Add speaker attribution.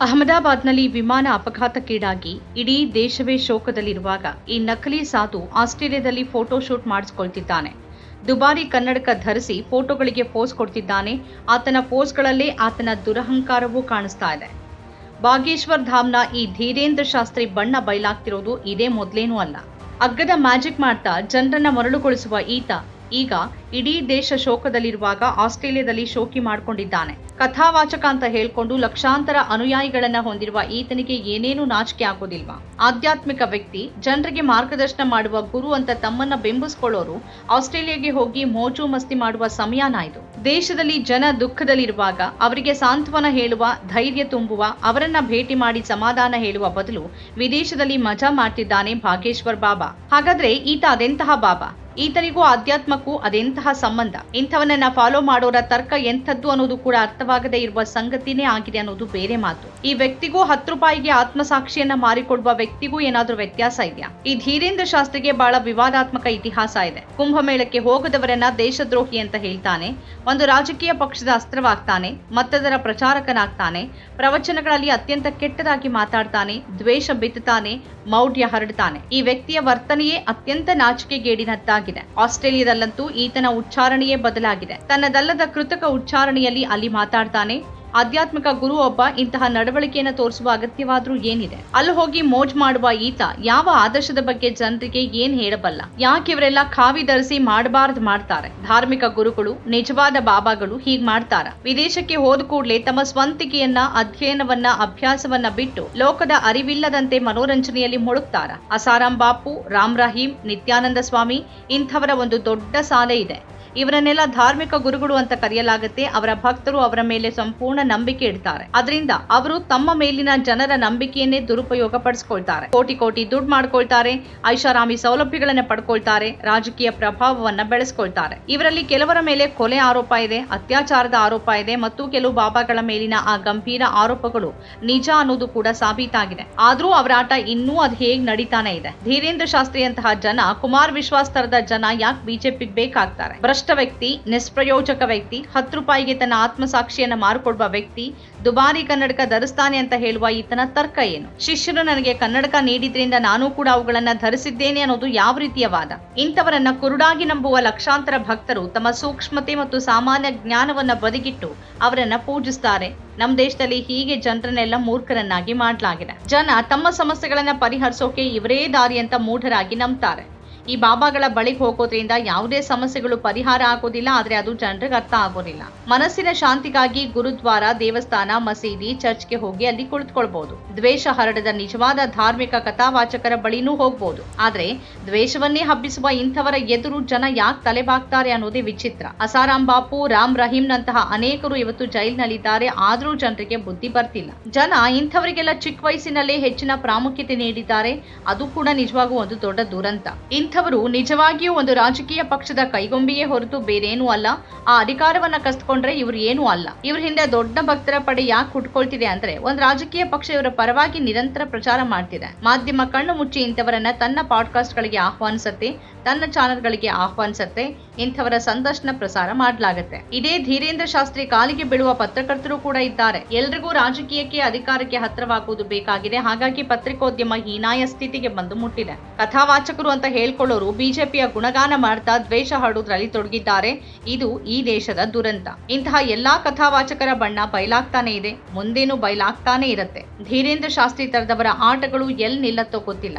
Speaker 1: ಅಹಮದಾಬಾದ್ನಲ್ಲಿ ವಿಮಾನ ಅಪಘಾತಕ್ಕೀಡಾಗಿ ಇಡೀ ದೇಶವೇ ಶೋಕದಲ್ಲಿರುವಾಗ ಈ ನಕಲಿ ಸಾಧು ಆಸ್ಟ್ರೇಲಿಯಾದಲ್ಲಿ ಫೋಟೋ ಶೂಟ್ ಮಾಡಿಸಿಕೊಳ್ತಿದ್ದಾನೆ. ದುಬಾರಿ ಕನ್ನಡಕ ಧರಿಸಿ ಫೋಟೋಗಳಿಗೆ ಪೋಸ್ ಕೊಡ್ತಿದ್ದಾನೆ. ಆತನ ಪೋಸ್ಗಳಲ್ಲೇ ಆತನ ದುರಹಂಕಾರವೂ ಕಾಣಿಸ್ತಾ ಇದೆ. ಬಾಗೇಶ್ವರ್ ಧಾಮ್ನ ಈ ಧೀರೇಂದ್ರ ಶಾಸ್ತ್ರಿ ಬಣ್ಣ ಬಯಲಾಗ್ತಿರೋದು ಇದೇ ಮೊದಲೇನೂ ಅಲ್ಲ. ಅಗ್ಗದ ಮ್ಯಾಜಿಕ್ ಮಾಡ್ತಾ ಜನರನ್ನ ಮರಳುಗೊಳಿಸುವ ಈತ ಈಗ ಇಡೀ ದೇಶ ಶೋಕದಲ್ಲಿರುವಾಗ ಆಸ್ಟ್ರೇಲಿಯಾದಲ್ಲಿ ಶೋಕಿ ಮಾಡಿಕೊಂಡಿದ್ದಾನೆ. ಕಥಾವಾಚಕ ಅಂತ ಹೇಳ್ಕೊಂಡು ಲಕ್ಷಾಂತರ ಅನುಯಾಯಿಗಳನ್ನ ಹೊಂದಿರುವ ಈತನಿಗೆ ಏನೇನೂ ನಾಚಿಕೆ ಆಗೋದಿಲ್ವಾ? ಆಧ್ಯಾತ್ಮಿಕ ವ್ಯಕ್ತಿ, ಜನರಿಗೆ ಮಾರ್ಗದರ್ಶನ ಮಾಡುವ ಗುರು ಅಂತ ತಮ್ಮನ್ನ ಬೆಂಬಲಿಸ್ಕೊಳ್ಳೋರು ಆಸ್ಟ್ರೇಲಿಯಾಗೆ ಹೋಗಿ ಮೋಜು ಮಸ್ತಿ ಮಾಡುವ ಸಮಯನ ಇದು. ದೇಶದಲ್ಲಿ ಜನ ದುಃಖದಲ್ಲಿರುವಾಗ ಅವರಿಗೆ ಸಾಂತ್ವನ ಹೇಳುವ, ಧೈರ್ಯ ತುಂಬುವ, ಅವರನ್ನ ಭೇಟಿ ಮಾಡಿ ಸಮಾಧಾನ ಹೇಳುವ ಬದಲು ವಿದೇಶದಲ್ಲಿ ಮಜಾ ಮಾಡ್ತಿದ್ದಾನೆ ಭಾಗೇಶ್ವರ್ ಬಾಬಾ. ಹಾಗಾದ್ರೆ ಈತ ಅದೆಂತಹ ಬಾಬಾ? ಈತನಿಗೂ ಆಧ್ಯಾತ್ಮಕ್ಕೂ ಅದೆಂತಹ ಸಂಬಂಧ ಇಂಥವನ್ನ ಫಾಲೋ ಮಾಡೋರ ತರ್ಕ ಎಂಥದ್ದು ಅನ್ನೋದು ಕೂಡ ಅರ್ಥವಾಗದೇ ಇರುವ ಸಂಗತಿನೇ ಆಗಿದೆ ಅನ್ನೋದು ಬೇರೆ ಮಾತು. ಈ ವ್ಯಕ್ತಿಗೂ ಹತ್ತು ರೂಪಾಯಿಗೆ ಆತ್ಮಸಾಕ್ಷಿಯನ್ನ ಮಾರಿಕೊಡುವ ವ್ಯಕ್ತಿಗೂ ಏನಾದ್ರೂ ವ್ಯತ್ಯಾಸ ಇದೆಯಾ? ಈ ಧೀರೇಂದ್ರ ಶಾಸ್ತ್ರಿಗೆ ಬಹಳ ವಿವಾದಾತ್ಮಕ ಇತಿಹಾಸ ಇದೆ. ಕುಂಭಮೇಳಕ್ಕೆ ಹೋಗದವರನ್ನ ದೇಶದ್ರೋಹಿ ಅಂತ ಹೇಳ್ತಾನೆ, ಒಂದು ರಾಜಕೀಯ ಪಕ್ಷದ ಅಸ್ತ್ರವಾಗ್ತಾನೆ, ಮತ್ತದರ ಪ್ರಚಾರಕನಾಗ್ತಾನೆ, ಪ್ರವಚನಗಳಲ್ಲಿ ಅತ್ಯಂತ ಕೆಟ್ಟದಾಗಿ ಮಾತಾಡ್ತಾನೆ, ದ್ವೇಷ ಬಿತ್ತುತ್ತಾನೆ, ಮೌಢ್ಯ ಹರಡ್ತಾನೆ. ಈ ವ್ಯಕ್ತಿಯ ವರ್ತನೆಯೇ ಅತ್ಯಂತ ನಾಚಿಕೆಗೇಡಿನದ್ದಾಗಿದೆ. ಆಸ್ಟ್ರೇಲಿಯಾದಲ್ಲಂತೂ ಈತನ ಉಚ್ಚಾರಣೆಯೇ ಬದಲಾಗಿದೆ. ತನ್ನದಲ್ಲದ ಕೃತಕ ಉಚ್ಚಾರಣೆಯಲ್ಲಿ ಅಲ್ಲಿ ಮಾತಾಡ್ತಾನೆ. ಆಧ್ಯಾತ್ಮಿಕ ಗುರು ಒಬ್ಬ ಇಂತಹ ನಡವಳಿಕೆಯನ್ನು ತೋರಿಸುವ ಅಗತ್ಯವಾದ್ರೂ ಏನಿದೆ? ಅಲ್ಲಿ ಹೋಗಿ ಮೋಜ್ ಮಾಡುವ ಈತ ಯಾವ ಆದರ್ಶದ ಬಗ್ಗೆ ಜನರಿಗೆ ಏನ್ ಹೇಳಬಲ್ಲ? ಯಾಕೆ ಇವರೆಲ್ಲ ಖಾವಿ ಧರಿಸಿ ಮಾಡಬಾರ್ದು ಮಾಡ್ತಾರೆ? ಧಾರ್ಮಿಕ ಗುರುಗಳು, ನಿಜವಾದ ಬಾಬಾಗಳು ಹೀಗ್ ಮಾಡ್ತಾರ. ವಿದೇಶಕ್ಕೆ ಹೋದ ಕೂಡಲೇ ತಮ್ಮ ಸ್ವಂತಿಕೆಯನ್ನ, ಅಧ್ಯಯನವನ್ನ, ಅಭ್ಯಾಸವನ್ನ ಬಿಟ್ಟು ಲೋಕದ ಅರಿವಿಲ್ಲದಂತೆ ಮನೋರಂಜನೆಯಲ್ಲಿ ಮುಳುಗ್ತಾರ. ಅಸಾರಾಂ ಬಾಪು, ರಾಮ್ ರಹೀಂ, ನಿತ್ಯಾನಂದ ಸ್ವಾಮಿ ಇಂಥವರ ಒಂದು ದೊಡ್ಡ ಸಾಲೆ ಇದೆ. ಇವರನ್ನೆಲ್ಲ ಧಾರ್ಮಿಕ ಗುರುಗಳು ಅಂತ ಕರೆಯಲಾಗುತ್ತೆ. ಅವರ ಭಕ್ತರು ಅವರ ಮೇಲೆ ಸಂಪೂರ್ಣ ನಂಬಿಕೆ ಇಡ್ತಾರೆ. ಅದರಿಂದ ಅವರು ತಮ್ಮ ಮೇಲಿನ ಜನರ ನಂಬಿಕೆಯನ್ನೇ ದುರುಪಯೋಗ ಪಡಿಸ್ಕೊಳ್ತಾರೆ ಕೋಟಿ ಕೋಟಿ ದುಡ್ಡು ಮಾಡ್ಕೊಳ್ತಾರೆ. ಐಷಾರಾಮಿ ಸೌಲಭ್ಯಗಳನ್ನ ಪಡ್ಕೊಳ್ತಾರೆ. ರಾಜಕೀಯ ಪ್ರಭಾವವನ್ನ ಬೆಳೆಸ್ಕೊಳ್ತಾರೆ. ಇವರಲ್ಲಿ ಕೆಲವರ ಮೇಲೆ ಕೊಲೆ ಆರೋಪ ಇದೆ, ಅತ್ಯಾಚಾರದ ಆರೋಪ ಇದೆ ಮತ್ತು ಕೆಲವು ಬಾಬಾಗಳ ಮೇಲಿನ ಆ ಗಂಭೀರ ಆರೋಪಗಳು ನಿಜ ಅನ್ನೋದು ಕೂಡ ಸಾಬೀತಾಗಿದೆ. ಆದ್ರೂ ಅವರ ಆಟ ಇನ್ನೂ ಅದು ಹೇಗ್ ನಡೀತಾನೆ ಇದೆ. ಧೀರೇಂದ್ರ ಶಾಸ್ತ್ರಿ ಅಂತಹ ಜನ, ಕುಮಾರ್ ವಿಶ್ವಾಸ್ ತರದ ಜನ ಯಾಕೆ ಬಿಜೆಪಿಗೆ ಬೇಕಾಗ್ತಾರೆ? ಭ್ರಷ್ಟ ವ್ಯಕ್ತಿ, ನಿಷ್ಪ್ರಯೋಜಕ ವ್ಯಕ್ತಿ, ಹತ್ತು ರೂಪಾಯಿಗೆ ತನ್ನ ಆತ್ಮಸಾಕ್ಷಿಯನ್ನ ಮಾರಿಕೊಡುವ ವ್ಯಕ್ತಿ, ದುಬಾರಿ ಕನ್ನಡಕ ಧರಿಸ್ತಾನೆ ಅಂತ ಹೇಳುವ ಈತನ ತರ್ಕ ಏನು? ಶಿಷ್ಯರು ನನಗೆ ಕನ್ನಡಕ ನೀಡಿದ್ರಿಂದ ನಾನು ಕೂಡ ಅವುಗಳನ್ನ ಧರಿಸಿದ್ದೇನೆ ಅನ್ನೋದು ಯಾವ ರೀತಿಯ ವಾದ? ಇಂಥವರನ್ನ ಕುರುಡಾಗಿ ನಂಬುವ ಲಕ್ಷಾಂತರ ಭಕ್ತರು ತಮ್ಮ ಸೂಕ್ಷ್ಮತೆ ಮತ್ತು ಸಾಮಾನ್ಯ ಜ್ಞಾನವನ್ನ ಬದಿಗಿಟ್ಟು ಅವರನ್ನ ಪೂಜಿಸ್ತಾರೆ. ನಮ್ಮ ದೇಶದಲ್ಲಿ ಹೀಗೆ ಜನರನ್ನೆಲ್ಲ ಮೂರ್ಖರನ್ನಾಗಿ ಮಾಡಲಾಗಿದೆ. ಜನ ತಮ್ಮ ಸಮಸ್ಯೆಗಳನ್ನ ಪರಿಹರಿಸೋಕೆ ಇವರೇ ದಾರಿ ಅಂತ ಮೂಢರಾಗಿ ನಂಬ್ತಾರೆ. ಈ ಬಾಬಾಗಳ ಬಳಿಗೆ ಹೋಗೋದ್ರಿಂದ ಯಾವುದೇ ಸಮಸ್ಯೆಗಳು ಪರಿಹಾರ ಆಗೋದಿಲ್ಲ, ಆದ್ರೆ ಅದು ಜನರಿಗೆ ಅರ್ಥ ಆಗೋದಿಲ್ಲ. ಮನಸ್ಸಿನ ಶಾಂತಿಗಾಗಿ ಗುರುದ್ವಾರ, ದೇವಸ್ಥಾನ, ಮಸೀದಿ, ಚರ್ಚ್ಗೆ ಹೋಗಿ ಅಲ್ಲಿ ಕುಳಿತುಕೊಳ್ಬಹುದು ದ್ವೇಷ ಹರಡದ ನಿಜವಾದ ಧಾರ್ಮಿಕ ಕಥಾವಾಚಕರ ಬಳಿನೂ ಹೋಗ್ಬೋದು. ಆದ್ರೆ ದ್ವೇಷವನ್ನೇ ಹಬ್ಬಿಸುವ ಇಂಥವರ ಎದುರು ಜನ ಯಾಕೆ ತಲೆಬಾಗ್ತಾರೆ ಅನ್ನೋದೇ ವಿಚಿತ್ರ. ಅಸಾರಾಂ ಬಾಪು, ರಾಮ್ ರಹೀಂನಂತಹ ಅನೇಕರು ಇವತ್ತು ಜೈಲಿನಲ್ಲಿದ್ದಾರೆ, ಆದ್ರೂ ಜನರಿಗೆ ಬುದ್ಧಿ ಬರ್ತಿಲ್ಲ. ಜನ ಇಂಥವರಿಗೆಲ್ಲ ಚಿಕ್ಕ ವಯಸ್ಸಿನಲ್ಲೇ ಹೆಚ್ಚಿನ ಪ್ರಾಮುಖ್ಯತೆ ನೀಡಿದ್ದಾರೆ, ಅದು ಕೂಡ ನಿಜವಾಗೂ ಒಂದು ದೊಡ್ಡ ದುರಂತ. ಇಂಥವರು ನಿಜವಾಗಿಯೂ ಒಂದು ರಾಜಕೀಯ ಪಕ್ಷದ ಕೈಗೊಂಬಿಯೇ ಹೊರತು ಬೇರೇನೂ ಅಲ್ಲ. ಆ ಅಧಿಕಾರವನ್ನ ಕಸ್ಕೊಂಡ್ರೆ ಇವ್ರು ಏನೂ ಅಲ್ಲ. ಇವ್ರ ಹಿಂದೆ ದೊಡ್ಡ ಭಕ್ತರ ಪಡೆ ಯಾಕೆ ಹುಟ್ಕೊಳ್ತಿದೆ ಅಂದ್ರೆ ಒಂದು ರಾಜಕೀಯ ಪಕ್ಷ ಇವರ ಪರವಾಗಿ ನಿರಂತರ ಪ್ರಚಾರ ಮಾಡ್ತಿದೆ. ಮಾಧ್ಯಮ ಕಣ್ಣು ಮುಚ್ಚಿ ಇಂಥವರನ್ನ ತನ್ನ ಪಾಡ್ಕಾಸ್ಟ್ ಗಳಿಗೆ ಆಹ್ವಾನಿಸತ್ತೆ, ತನ್ನ ಚಾನೆಲ್ಗಳಿಗೆ ಆಹ್ವಾನಿಸುತ್ತೆ, ಇಂಥವರ ಸಂದರ್ಶನ ಪ್ರಸಾರ ಮಾಡಲಾಗುತ್ತೆ. ಇದೇ ಧೀರೇಂದ್ರ ಶಾಸ್ತ್ರಿ ಕಾಲಿಗೆ ಬೀಳುವ ಪತ್ರಕರ್ತರು ಕೂಡ ಇದ್ದಾರೆ. ಎಲ್ರಿಗೂ ರಾಜಕೀಯಕ್ಕೆ ಅಧಿಕಾರಕ್ಕೆ ಹತ್ರವಾಗುವುದು ಬೇಕಾಗಿದೆ. ಹಾಗಾಗಿ ಪತ್ರಿಕೋದ್ಯಮ ಹೀನಾಯ ಸ್ಥಿತಿಗೆ ಬಂದು ಮುಟ್ಟಿದೆ. ಕಥಾವಾಚಕರು ಅಂತ ಹೇಳ್ಕೊಳ್ಳೋರು ಬಿಜೆಪಿಯ ಗುಣಗಾನ ಮಾಡ್ತಾ ದ್ವೇಷ ಹಾಡೋದ್ರಲ್ಲಿ ತೊಡಗಿದ್ದಾರೆ. ಇದು ಈ ದೇಶದ ದುರಂತ. ಇಂತಹ ಎಲ್ಲಾ ಕಥಾವಾಚಕರ ಬಣ್ಣ ಬಯಲಾಗ್ತಾನೆ ಇದೆ. ಮುಂದೇನು ಬಯಲಾಗ್ತಾನೆ ಇರುತ್ತೆ. ಧೀರೇಂದ್ರ ಶಾಸ್ತ್ರಿ ತರದವರ ಆಟಗಳು ಎಲ್ಲಿ ನಿಲ್ಲತ್ತೋ ಗೊತ್ತಿಲ್ಲ.